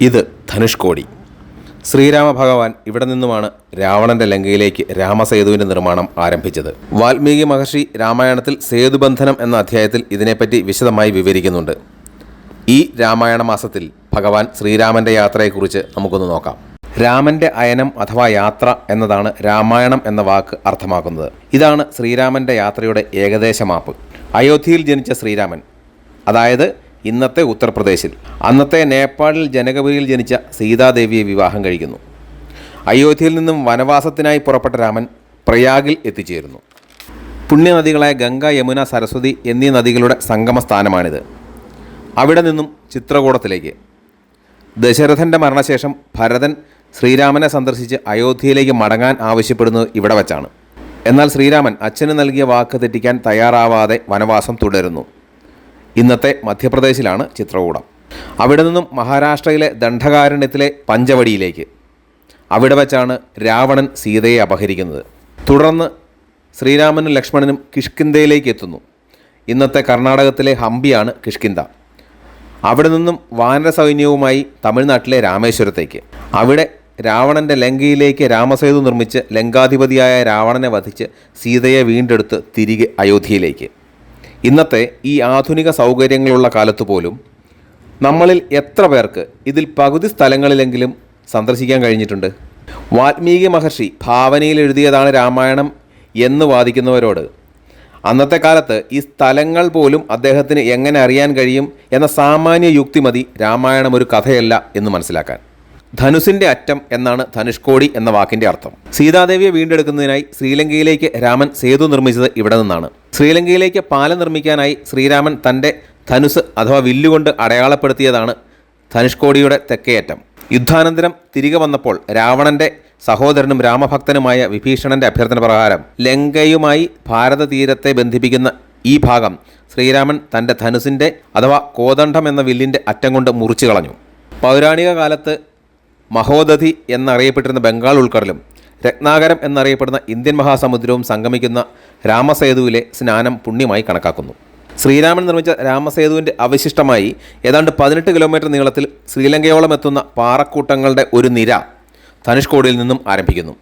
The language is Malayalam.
ഇത് ധനുഷ്കോടി. ശ്രീരാമ ഭഗവാൻ ഇവിടെ നിന്നുമാണ് രാവണന്റെ ലങ്കയിലേക്ക് രാമസേതുവിന്റെ നിർമ്മാണം ആരംഭിച്ചത്. വാൽമീകി മഹർഷി രാമായണത്തിൽ സേതുബന്ധനം എന്ന അധ്യായത്തിൽ ഇതിനെപ്പറ്റി വിശദമായി വിവരിക്കുന്നുണ്ട്. ഈ രാമായണ മാസത്തിൽ ഭഗവാൻ ശ്രീരാമന്റെ യാത്രയെക്കുറിച്ച് നമുക്കൊന്ന് നോക്കാം. രാമന്റെ അയനം അഥവാ യാത്ര എന്നതാണ് രാമായണം എന്ന വാക്ക് അർത്ഥമാക്കുന്നത്. ഇതാണ് ശ്രീരാമന്റെ യാത്രയുടെ ഏകദേശ മാപ്പ്. അയോധ്യയിൽ ജനിച്ച ശ്രീരാമൻ. അതായത് ഇന്നത്തെ ഉത്തർപ്രദേശിൽ. അന്നത്തെ നേപ്പാളിൽ ജനകപുരിയിൽ ജനിച്ച സീതാദേവിയെ വിവാഹം കഴിക്കുന്നു. അയോധ്യയിൽ നിന്നും വനവാസത്തിനായി പുറപ്പെട്ട രാമൻ പ്രയാഗിൽ എത്തിച്ചേരുന്നു. പുണ്യനദികളായ ഗംഗ യമുന സരസ്വതി എന്നീ നദികളുടെ സംഗമ സ്ഥാനമാണിത് അവിടെ നിന്നും ചിത്രകൂടത്തിലേക്ക്. ദശരഥന്റെ മരണശേഷം ഭരതൻ ശ്രീരാമനെ സന്ദർശിച്ച് അയോധ്യയിലേക്ക് മടങ്ങാൻ ആവശ്യപ്പെടുന്നത് ഇവിടെ വച്ചാണ്. എന്നാൽ ശ്രീരാമൻ അച്ഛന് നൽകിയ വാക്ക് തെറ്റിക്കാൻ തയ്യാറാവാതെ വനവാസം തുടരുന്നു. ഇന്നത്തെ മധ്യപ്രദേശിലാണ് ചിത്രകൂടം. അവിടെ നിന്നും മഹാരാഷ്ട്രയിലെ ദണ്ഡകാരണ്യത്തിലെ പഞ്ചവടിയിലേക്ക്. അവിടെ വച്ചാണ് രാവണൻ സീതയെ അപഹരിക്കുന്നത്. തുടർന്ന് ശ്രീരാമനും ലക്ഷ്മണനും കിഷ്കിന്തയിലേക്ക് എത്തുന്നു. ഇന്നത്തെ കർണാടകത്തിലെ ഹംപിയാണ് കിഷ്കിന്ത അവിടെ നിന്നും വാനര സൈന്യവുമായി തമിഴ്നാട്ടിലെ രാമേശ്വരത്തേക്ക്. അവിടെ രാവണന്റെ ലങ്കയിലേക്ക് രാമസേതു നിർമ്മിച്ച് ലങ്കാധിപതിയായ രാവണനെ വധിച്ച് സീതയെ വീണ്ടെടുത്ത് തിരികെ അയോധ്യയിലേക്ക്. ഇന്നത്തെ ഈ ആധുനിക സൗകര്യങ്ങളുള്ള കാലത്ത് പോലും നമ്മളിൽ എത്ര പേർക്ക് ഇതിൽ പകുതി സ്ഥലങ്ങളിലെങ്കിലും സന്ദർശിക്കാൻ കഴിഞ്ഞിട്ടുണ്ട്? വാൽമീകി മഹർഷി ഭാവനയിൽ എഴുതിയതാണ് രാമായണം എന്ന് വാദിക്കുന്നവരോട് അന്നത്തെ കാലത്ത് ഈ സ്ഥലങ്ങൾ പോലും അദ്ദേഹത്തിന് എങ്ങനെ അറിയാൻ കഴിയും എന്ന സാമാന്യ യുക്തി മതി രാമായണം ഒരു കഥയല്ല എന്ന് മനസ്സിലാക്കാൻ. ധനുസിന്റെ അറ്റം എന്നാണ് ധനുഷ്കോടി എന്ന വാക്കിന്റെ അർത്ഥം. സീതാദേവിയെ വീണ്ടെടുക്കുന്നതിനായി ശ്രീലങ്കയിലേക്ക് രാമൻ സേതു നിർമ്മിച്ചത് ഇവിടെ നിന്നാണ്. ശ്രീലങ്കയിലേക്ക് പാലം നിർമ്മിക്കാനായി ശ്രീരാമൻ തന്റെ ധനുസ് അഥവാ വില്ലുകൊണ്ട് അടയാളപ്പെടുത്തിയതാണ് ധനുഷ്കോടിയുടെ തെക്കേയറ്റം. യുദ്ധാനന്തരം തിരികെ വന്നപ്പോൾ രാവണന്റെ സഹോദരനും രാമഭക്തനുമായ വിഭീഷണന്റെ അഭ്യർത്ഥന പ്രകാരം ലങ്കയുമായി ഭാരത തീരത്തെ ബന്ധിപ്പിക്കുന്ന ഈ ഭാഗം ശ്രീരാമൻ തന്റെ ധനുസിന്റെ അഥവാ കോദണ്ഡം എന്ന വില്ലിന്റെ അറ്റം കൊണ്ട് മുറിച്ചു കളഞ്ഞു. പൗരാണിക കാലത്ത് മഹോദധി എന്നറിയപ്പെട്ടിരുന്ന ബംഗാൾ ഉൾക്കടലും രത്നാകരം എന്നറിയപ്പെടുന്ന ഇന്ത്യൻ മഹാസമുദ്രവും സംഗമിക്കുന്ന രാമസേതുവിലെ സ്നാനം പുണ്യമായി കണക്കാക്കുന്നു. ശ്രീരാമൻ നിർമ്മിച്ച രാമസേതുവിന്റെ അവശിഷ്ടമായി ഏതാണ്ട് പതിനെട്ട് കിലോമീറ്റർ നീളത്തിൽ ശ്രീലങ്കയോളം എത്തുന്ന പാറക്കൂട്ടങ്ങളുടെ ഒരു നിര ധനുഷ്കോടിയിൽ നിന്നും ആരംഭിക്കുന്നു.